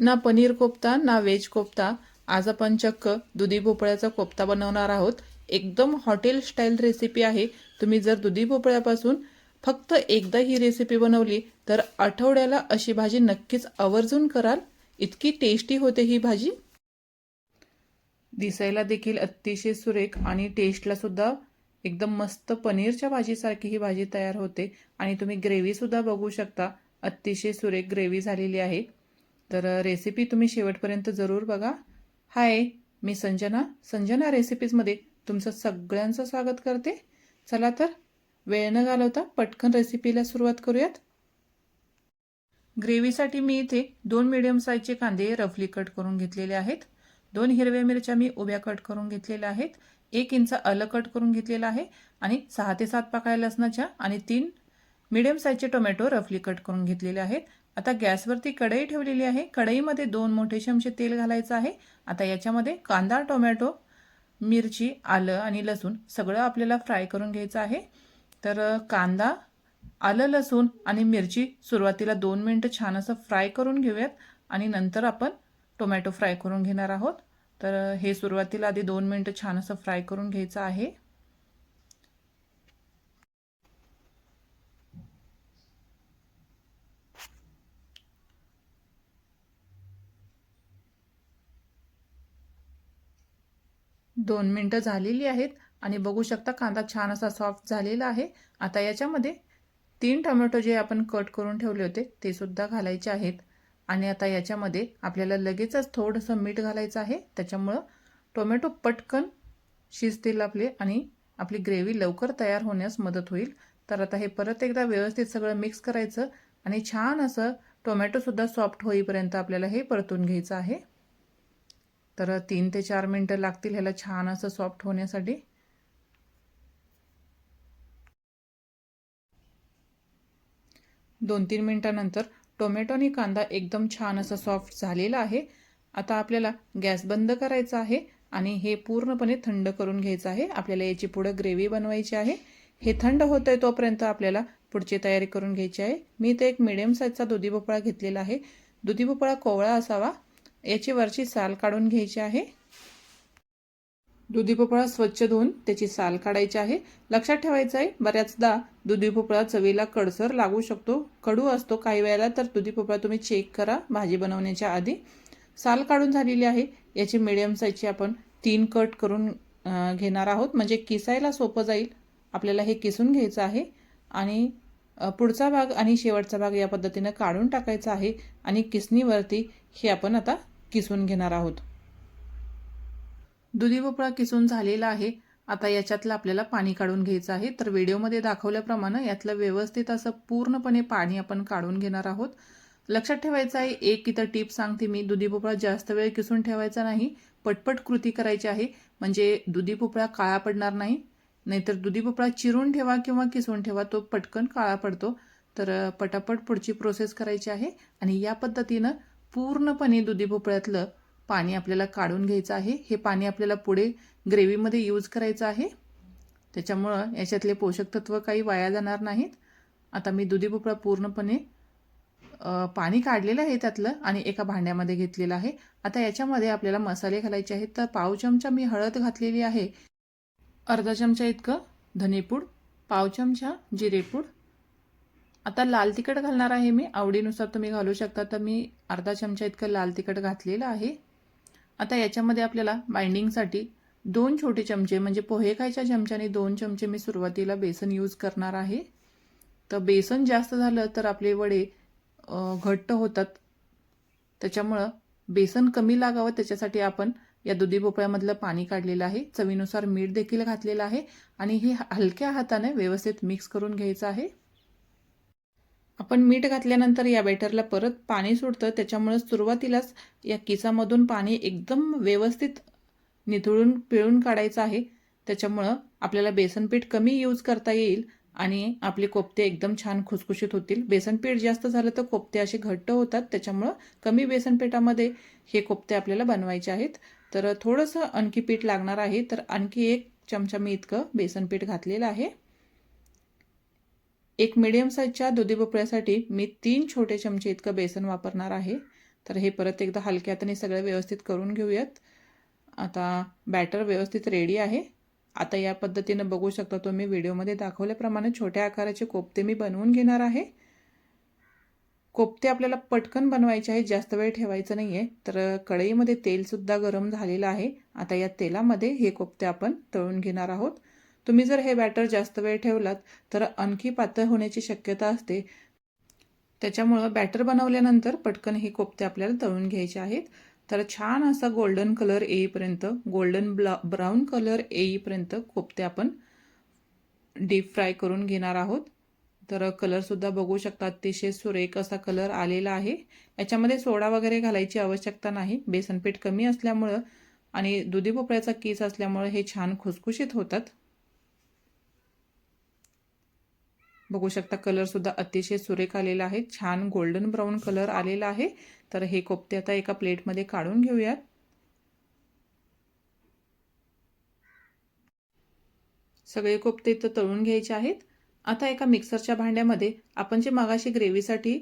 ना पनीर कोफ्ता ना व्हेज कोफ्ता. आज आपण चक्क दुधी भोपळ्याचा कोफ्ता बनवणार आहोत. एकदम हॉटेल स्टाईल रेसिपी आहे. तुम्ही जर दुधी भोपळ्यापासून फक्त एकदा ही रेसिपी बनवली तर आठवड्याला अशी भाजी नक्कीच आवर्जून कराल. इतकी टेस्टी होते ही भाजी. दिसायला देखील अतिशय सुरेख आणि टेस्टला सुद्धा एकदम मस्त पनीरच्या भाजीसारखी ही भाजी तयार होते. आणि तुम्ही ग्रेव्हीसुद्धा बघू शकता. अतिशय सुरेख ग्रेव्ही झालेली आहे. तर रेसिपी तुम्ही शेवटपर्यंत जरूर बघा. हाय मी संजना. संजना रेसिपीजमध्ये तुमचं सगळ्यांचं स्वागत करते. चला तर वेळ न घालवता पटकन रेसिपीला सुरुवात करूयात. ग्रेव्हीसाठी मी इथे दोन मिडियम साईजचे कांदे रफली कट करून घेतलेले आहेत. दोन हिरव्या मिरच्या मी उभ्या कट करून घेतलेल्या आहेत. एक इंच अलग कट करून घेतलेला आहे आणि सहा ते सात पाकळ्या लसणाच्या आणि तीन मिडियम साईजचे टोमॅटो रफली कट करून घेतलेले आहेत. आता गॅसवरती कढई ठेवलेली आहे. कढईमध्ये दोन मोठे चमचे तेल घालायचं आहे. आता याच्यामध्ये कांदा टोमॅटो मिरची आलं आणि लसूण सगळं आपल्याला फ्राय करून घ्यायचं आहे. तर कांदा आलं लसूण आणि मिरची सुरुवातीला दोन मिनटं छान असं फ्राय करून घेऊयात आणि नंतर आपण टोमॅटो फ्राय करून घेणार आहोत. तर हे सुरुवातीला आधी दोन मिनटं छान असं फ्राय करून घ्यायचं आहे. दोन मिनटं झालेली आहेत आणि बघू शकता कांदा छान असा सॉफ्ट झालेला आहे. आता याच्यामध्ये तीन टोमॅटो जे आपण कट करून ठेवले होते ते सुद्धा घालायचे आहेत. आणि आता याच्यामध्ये आपल्याला लगेचच थोडंसं मीठ घालायचं आहे. त्याच्यामुळं टोमॅटो पटकन शिजतील आपले आणि आपली ग्रेव्ही लवकर तयार होण्यास मदत होईल. तर आता हे परत एकदा व्यवस्थित सगळं मिक्स करायचं आणि छान असं टोमॅटोसुद्धा सॉफ्ट होईपर्यंत आपल्याला हे परतून घ्यायचं आहे. तर तीन ते चार मिनटं लागतील ह्याला छान असं सॉफ्ट होण्यासाठी. दोन तीन मिनटानंतर टोमॅटो आणि कांदा एकदम छान असं सॉफ्ट झालेला आहे. आता आपल्याला गॅस बंद करायचा आहे आणि हे पूर्णपणे थंड करून घ्यायचं आहे. आपल्याला याची पुढं ग्रेव्ही बनवायची आहे. हे थंड होत आहे तोपर्यंत आपल्याला पुढची तयारी करून घ्यायची आहे. मी ते एक मिडियम साईजचा दुधी भोपळा घेतलेला आहे. दुधी भोपळा कोवळा असावा. याची वरची साल काढून घ्यायची आहे. दुधी भोपळा स्वच्छ धुवून त्याची साल काढायची आहे. लक्षात ठेवायचं आहे बऱ्याचदा दुधी भोपळा चवीला कडसर लागू शकतो. कडू असतो काही वेळेला तर दुधी भोपळा तुम्ही चेक करा भाजी बनवण्याच्या आधी. साल काढून झालेली आहे. याची मिडियम साईजची आपण तीन कट करून घेणार आहोत. म्हणजे किसायला सोपं जाईल. आपल्याला हे किसून घ्यायचं आहे. आणि पुढचा भाग आणि शेवटचा भाग या पद्धतीनं काढून टाकायचा आहे. आणि किसणीवरती हे आपण आता किसून घेणार आहोत. दुधी भोपळा किसून झालेला आहे. आता याच्यातलं आपल्याला पाणी काढून घ्यायचं आहे. तर व्हिडिओमध्ये दाखवल्याप्रमाणे यातलं व्यवस्थित असं पूर्णपणे पाणी आपण काढून घेणार आहोत. लक्षात ठेवायचं आहे एक इथं टीप सांगते मी. दुधी भोपळा जास्त वेळ किसून ठेवायचा नाही. पटपट कृती करायची आहे. म्हणजे दुधी भोपळा काळा पडणार नाही. नाहीतर दुधी भोपळा चिरून ठेवा किंवा किसून ठेवा तो पटकन काळा पडतो. तर पटापट पुढची प्रोसेस करायची आहे. आणि या पद्धतीनं पूर्णपणे दुधी भोपळ्यातलं पाणी आपल्याला काढून घ्यायचं आहे. हे पाणी आपल्याला पुढे ग्रेव्हीमध्ये यूज करायचं आहे. त्याच्यामुळं याच्यातले पोषक तत्व काही वाया जाणार नाहीत. आता मी दुधी भोपळा पूर्णपणे पाणी काढलेलं आहे त्यातलं आणि एका भांड्यामध्ये घेतलेलं आहे. आता याच्यामध्ये आपल्याला मसाले घालायचे आहेत. तर पाव चमचा मी हळद घातलेली आहे. अर्धा चमचा इतकं धनेपूड पाव चमचा जिरेपूड आता लाल तिखट घालणार आहे मी. आवडीनुसार तुम्ही घालू शकता. तर मी अर्धा चमचा इतकं लाल तिखट घातलेलं आहे. आता याच्यामध्ये आपल्याला बाइंडिंगसाठी दोन छोटे चमचे म्हणजे पोहे खायच्या चमच्याने दोन चमचे मी सुरुवातीला बेसन यूज करणार आहे. तर बेसन जास्त झालं तर आपले वडे घट्ट होतात. त्याच्यामुळं बेसन कमी लागावं. त्याच्यासाठी आपण या दुधी भोपळ्यामधलं पाणी काढलेलं आहे. चवीनुसार मीठ देखील घातलेलं आहे. आणि हे हलक्या हाताने व्यवस्थित मिक्स करून घ्यायचं आहे. आपण मीठ घातल्यानंतर या बॅटरला परत पाणी सुटतं त्याच्यामुळे सुरुवातीलाच या किसामधून पाणी एकदम व्यवस्थित निथळून पिळून काढायचं आहे. त्याच्यामुळं आपल्याला बेसनपीठ कमी यूज करता येईल आणि आपले कोफ्ते एकदम छान खुसखुशीत होतील. बेसनपीठ जास्त झालं तर कोफ्ते असे घट्ट होतात. त्याच्यामुळं कमी बेसनपीठामध्ये हे कोफ्ते आपल्याला बनवायचे आहेत. तर थोडंसं आणखी पीठ लागणार आहे. तर आणखी एक चमचा मी इतकं बेसनपीठ घातलेलं आहे. एक मिडियम साईजच्या दुधी भोपळ्यासाठी मी तीन छोटे चमचे इतकं बेसन वापरणार आहे. तर हे परत एकदा हलक्या हाताने सगळं व्यवस्थित करून घेऊयात. आता बॅटर व्यवस्थित रेडी आहे. आता या पद्धतीनं बघू शकता तुम्ही व्हिडिओमध्ये दाखवल्याप्रमाणे छोट्या आकाराचे कोफ्ते मी बनवून घेणार आहे. कोफ्ते आपल्याला पटकन बनवायचे आहेत जास्त वेळ ठेवायचं नाही आहे तर कढईमध्ये तेलसुद्धा गरम झालेलं आहे. आता या तेलामध्ये हे कोफ्ते आपण तळून घेणार आहोत. तुम्ही जर हे बॅटर जास्त वेळ ठेवलात तर आणखी पातळ होण्याची शक्यता असते. त्याच्यामुळं बॅटर बनवल्यानंतर पटकन हे कोफ्ते आपल्याला तळून घ्यायचे आहेत. तर छान असा गोल्डन कलर येईपर्यंत गोल्डन ब्ला ब्राऊन कलर येईपर्यंत कोफ्ते आपण डीप फ्राय करून घेणार आहोत. तर कलरसुद्धा बघू शकता अतिशय सुरेख असा कलर आलेला आहे. याच्यामध्ये सोडा वगैरे घालायची आवश्यकता नाही. बेसनपीठ कमी असल्यामुळं आणि दुधी भोपळ्याचा कीस असल्यामुळं हे छान खुसखुशीत होतात. बघू शकता कलरसुद्धा अतिशय सुरेख आलेला आहे. छान गोल्डन ब्राऊन कलर आलेला आहे. तर हे कोफ्ते आता एका प्लेटमध्ये काढून घेऊयात. सगळे कोफ्ते इथं तळून घ्यायचे आहेत. आता एका मिक्सरच्या भांड्यामध्ये आपण जे मगाशी ग्रेव्हीसाठी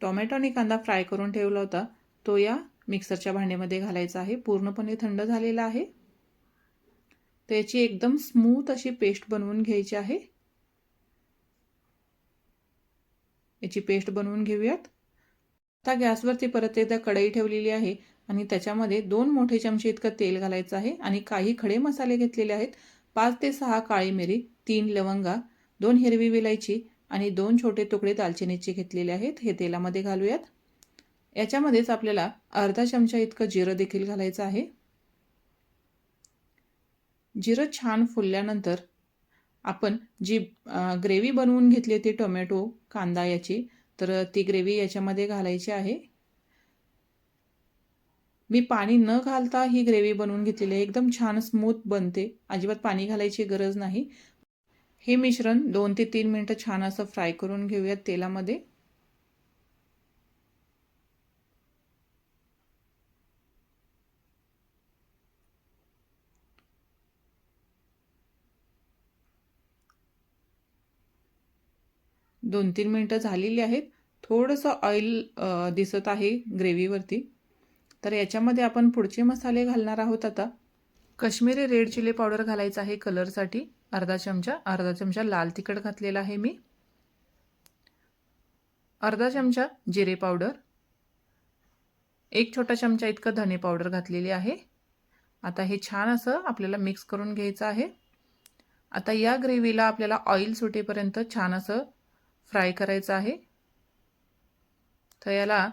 टोमॅटो आणि कांदा फ्राय करून ठेवला होता तो या मिक्सरच्या भांड्यामध्ये घालायचा आहे. पूर्णपणे थंड झालेला आहे. त्याची एकदम स्मूथ अशी पेस्ट बनवून घ्यायची आहे. याची पेस्ट बनवून घेऊयात. आता गॅसवरती परत एकदा कढई ठेवलेली आहे आणि त्याच्यामध्ये दोन मोठे चमचे इतकं तेल घालायचं आहे आणि काही खडे मसाले घेतलेले आहेत. पाच ते सहा काळी मिरी तीन लवंगा दोन हिरवी विलायची आणि दोन छोटे तुकडे दालचिनीचे घेतलेले आहेत. हे तेलामध्ये घालूयात. याच्यामध्येच आपल्याला अर्धा चमचा इतकं जिरं देखील घालायचं आहे. जिरं छान फुलल्यानंतर आपण जी ग्रेव्ही बनवून घेतली होती टोमॅटो कांदा याची तर ती ग्रेव्ही याच्यामध्ये घालायची आहे. मी पाणी न घालता ही ग्रेव्ही बनवून घेतलेली आहे. एकदम छान स्मूथ बनते. अजिबात पाणी घालायची गरज नाही. हे मिश्रण दोन ते तीन मिनटं छान असं फ्राय करून घेऊयात तेलामध्ये. दोन तीन मिनटं झालेली आहेत. थोडंसं ऑइल दिसत आहे ग्रेव्हीवरती तर याच्यामध्ये आपण पुढचे मसाले घालणार आहोत आता. कश्मीरी रेड चिली पावडर घालायचं आहे कलरसाठी अर्धा चमचा अर्धा चमचा लाल तिखट घातलेला आहे मी. अर्धा चमचा जिरे पावडर एक छोटा चमचा इतकं धने पावडर घातलेली आहे. आता हे छान असं आपल्याला मिक्स करून घ्यायचं आहे. आता या ग्रेव्हीला आपल्याला ऑइल सुटेपर्यंत छान असं फ्राय करायचं आहे. तर याला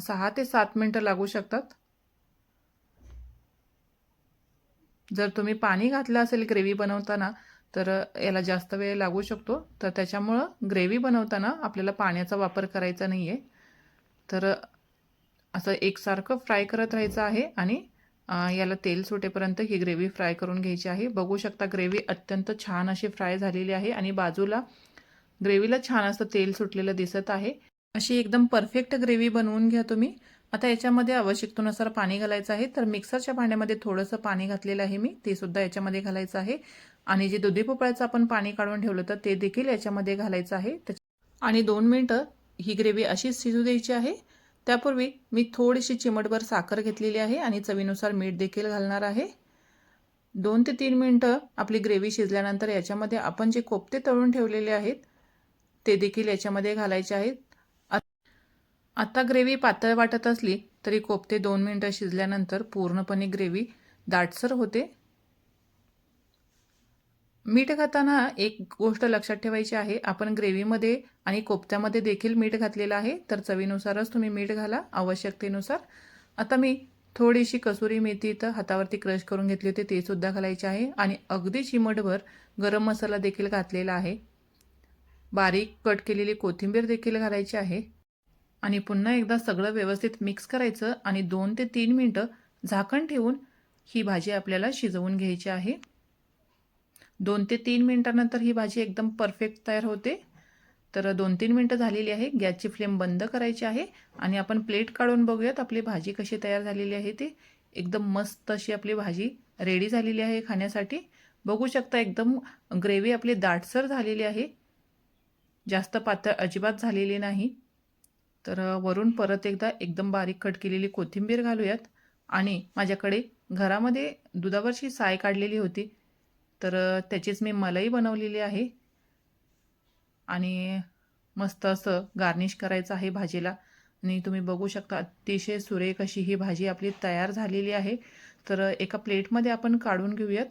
सहा ते सात मिनटं लागू शकतात. जर तुम्ही पाणी घातलं असेल ग्रेव्ही बनवताना तर याला जास्त वेळ लागू शकतो. तर त्याच्यामुळं ग्रेव्ही बनवताना आपल्याला पाण्याचा वापर करायचा नाही आहे तर असं एकसारखं फ्राय करत राहायचं आहे आणि याला तेल सुटेपर्यंत ही ग्रेव्ही फ्राय करून घ्यायची आहे. बघू शकता ग्रेव्ही अत्यंत छान अशी फ्राय झालेली आहे आणि बाजूला ग्रेव्हीला छान असं तेल सुटलेलं दिसत आहे. अशी एकदम परफेक्ट ग्रेव्ही बनवून घ्या तुम्ही. आता याच्यामध्ये आवश्यकतेनुसार पाणी घालायचं आहे. तर मिक्सरच्या भांड्यामध्ये थोडंसं पाणी घातलेलं आहे मी. ते सुद्धा याच्यामध्ये घालायचं आहे. आणि जे दुधी भोपळ्याचं आपण पाणी काढून ठेवलं तर ते देखील याच्यामध्ये घालायचं आहे. आणि दोन मिनटं ही ग्रेव्ही अशीच शिजू द्यायची आहे. त्यापूर्वी मी थोडीशी चिमटभर साखर घेतलेली आहे आणि चवीनुसार मीठ देखील घालणार आहे. दोन ते तीन मिनटं आपली ग्रेव्ही शिजल्यानंतर याच्यामध्ये आपण जे कोफ्ते तळून ठेवलेले आहेत ते देखील याच्यामध्ये घालायचे आहेत. आता ग्रेव्ही पातळ वाटत असली तरी कोफ्ते दोन मिनटं शिजल्यानंतर पूर्णपणे ग्रेव्ही दाटसर होते. मीठ घाताना एक गोष्ट लक्षात ठेवायची आहे. आपण ग्रेव्हीमध्ये आणि कोफ्त्यामध्ये देखील मीठ घातलेलं आहे. तर चवीनुसारच तुम्ही मीठ घाला आवश्यकतेनुसार. आता मी थोडीशी कसुरी मेथी इथं हातावरती क्रश करून घेतली होती. ते सुद्धा घालायचे आहे. आणि अगदी चिमटभर गरम मसाला देखील घातलेला आहे. बारीक कट केलेली कोथिंबीर देखील घालायची आहे. आणि पुन्हा एकदा सगळं व्यवस्थित मिक्स करायचं आणि दोन ते तीन मिनटं झाकण ठेवून ही भाजी आपल्याला शिजवून घ्यायची आहे. दोन ते तीन मिनटानंतर ही भाजी एकदम परफेक्ट तयार होते. तर दोन तीन मिनटं झालेली आहे. गॅसची फ्लेम बंद करायची आहे. आणि आपण प्लेट काढून बघूयात आपली भाजी कशी तयार झालेली आहे ते. एकदम मस्त अशी आपली भाजी रेडी झालेली आहे खाण्यासाठी. बघू शकता एकदम ग्रेव्ही आपली दाटसर झालेली आहे. जास्त पातळ अजिबात झालेली नाही. तर वरून परत एकदा एकदम बारीक कट केलेली कोथिंबीर घालूयात. आणि माझ्याकडे घरामध्ये दुधावरची साय काढलेली होती. तर त्याचीच मी मलाई बनवलेली आहे. आणि मस्त असं गार्निश करायचं आहे भाजीला. आणि तुम्ही बघू शकता अतिशय सुरेख अशी ही भाजी आपली तयार झालेली आहे. तर एका प्लेटमध्ये आपण काढून घेऊयात.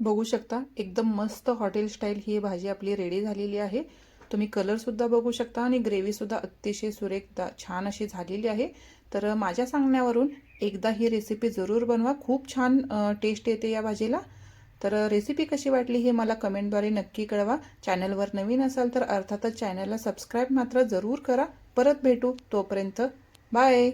बघू शकता. एकदम मस्त हॉटेल स्टाईल ही भाजी आपली रेडी झालेली आहे. तुम्ही कलरसुद्धा बघू शकता आणि ग्रेव्हीसुद्धा अतिशय सुरेख छान अशी झालेली आहे. तर माझ्या सांगण्यावरून एकदा ही रेसिपी जरूर बनवा. खूप छान टेस्ट येते या भाजीला. तर रेसिपी कशी वाटली हे मला कमेंटद्वारे नक्की कळवा. चॅनलवर नवीन असाल तर अर्थातच चॅनलला सबस्क्राईब मात्र जरूर करा. परत भेटू तोपर्यंत. बाय